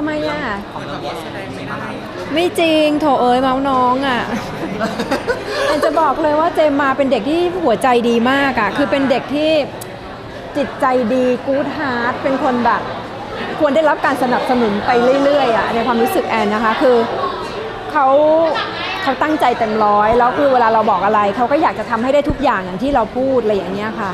ทำไมอะของเราแสดงไม่ได้ไม่จริงโถเอ้ยเมาน้องอะแอนจะบอกเลยว่าเจมมาเป็นเด็กที่หัวใจดีมากอะ คือเป็นเด็กที่จิตใจดีกู๊ดฮาร์ดเป็นคนแบบ ควรได้รับการสนับสนุนไปเรื่อยๆอะในความรู้สึกแอนนะคะ คือเขาเขาตั้งใจเต็มร้อย แล้วคือเวลาเราบอกอะไร เขาก็อยากจะทำให้ได้ทุกอย่างอย่างที่เราพูดอะไรอย่างเงี้ยค่ะ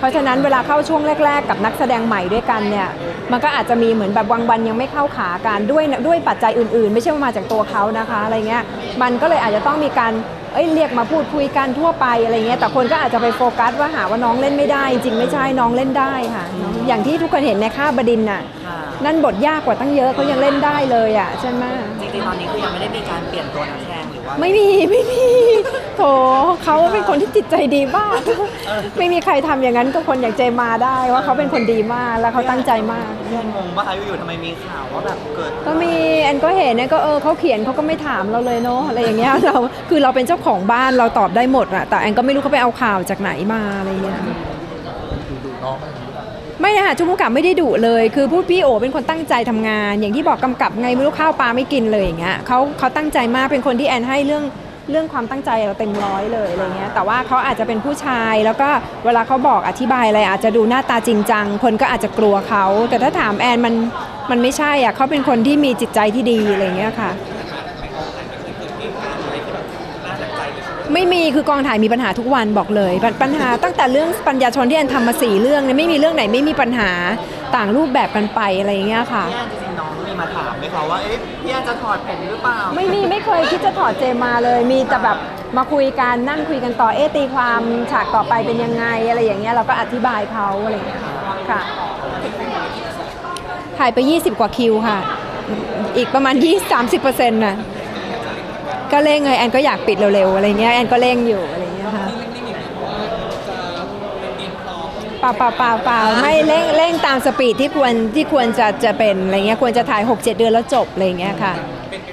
เพราะฉะนั้นเวลาเข้าช่วงแรก ๆ กับนักแสดงใหม่ด้วยกันเนี่ยมันก็อาจจะมีเหมือนแบบวังวันยังไม่เข้าขากันด้วยด้วยปัจจัยอื่นๆ ไม่ใช่ว่ามาจากตัวเขานะคะอะไรเงี้ยมันก็เลยอาจจะต้องมีการเอ้ยเรียกมาพูดคุยกันทั่วไปอะไรเงี้ยแต่คนก็อาจจะไปโฟกัสว่าหาว่าน้องเล่นไม่ได้ จริงไม่ใช่น้องเล่นได้ค่ะ อย่างที่ทุกคนเห็นในค่าบดินน่ะ นั่นบทยากกว่าตั้งเยอะเขายังเล่นได้เลยอะใช่ไหมจริงๆตอนนี้คือยังไม่ได้มีการเปลี่ยนตัวนักแสดงหรือว่า ไม่มีไม่มีโถเขาเป็นคนที่จิตใจดีมากไม่มีใครทำอย่างนั้นกับคนอย่างเจมมาได้ว่าเขาเป็นคนดีมากแล้วเขาตั้งใจมากพี่แอนงงป่ะคะอยู่ๆทำไมมีข่าวว่าแบบเกิด ก็มีแอนก็เห็นแอนก็เออเขาเขียนเขาก็ไม่ถามเราเลยเนาะอะไรอย่างเงี้ยเราคือเราเป็นเจ้าของบ้านเราตอบได้หมดอะแต่แอนก็ไม่รู้เขาไปเอาข่าวจากไหนมาอะไรเงี้ย ไม่นะคะจุ๊กกับไม่ได้ดุเลย คือพูดพี่โอเป็นคนตั้งใจทำงาน อย่างที่บอกกำกับไงไม่รู้ข้าวปลาไม่กินเลยอย่างเงี้ยเขาเขาตั้งใจมากเป็นคนที่แอนให้เรื่องเรื่องความตั้งใจเราเต็มร้อยเลยอะไรเงี้ย แต่ว่าเขาอาจจะเป็นผู้ชาย แล้วก็เวลาเขาบอกอธิบายอะไรอาจจะดูหน้าตาจริงจัง คนก็อาจจะกลัวเขา แต่ถ้าถามแอนมันมันไม่ใช่อะเขาเป็นคนที่มีจิตใจที่ดีอะไรเงี้ยค่ะ ไม่มีคือกองถ่ายมีปัญหาทุกวันบอกเลยปัญปัญหาตั้งแต่เรื่องปัญญาชนที่แอนทำมาสี่เรื่องเนี่ยไม่มีเรื่องไหนไม่มีปัญหาต่างรูปแบบกันไปอะไรอย่างเงี้ยค่ะ พี่แอนจริงๆน้องมีมาถามไหมคะว่าเอ๊ะพี่แอนจะถอดผมหรือเปล่าไม่มีไม่เคยคิดจะถอดเจมมาเลย มีแต่แบบมาคุยกันนั่งคุยกันต่อเอะตีความฉากต่อไปเป็นยังไงอะไรอย่างเงี้ยเราก็อธิบายเขาอะไรอย่างเงี้ยค่ะ ถ่ายไป 20 กว่าคิวค่ะ อีกประมาณ 20 30เปอร์เซ็นต์น่ะ ก็เร่งเลยแอนก็อยากปิดเร็วๆอะไรเงี้ยแอนก็เร่งอยู่อะไรเงี้ยค่ะเปล่าเปล่าเปล่าเปล่าไม่เร่งเร่งตามสปีดที่ควรที่ควรจะจะเป็นอะไรเงี้ยควรจะถ่าย 6-7 เดือนแล้วจบอะไรเงี้ยค่ะเป็นไป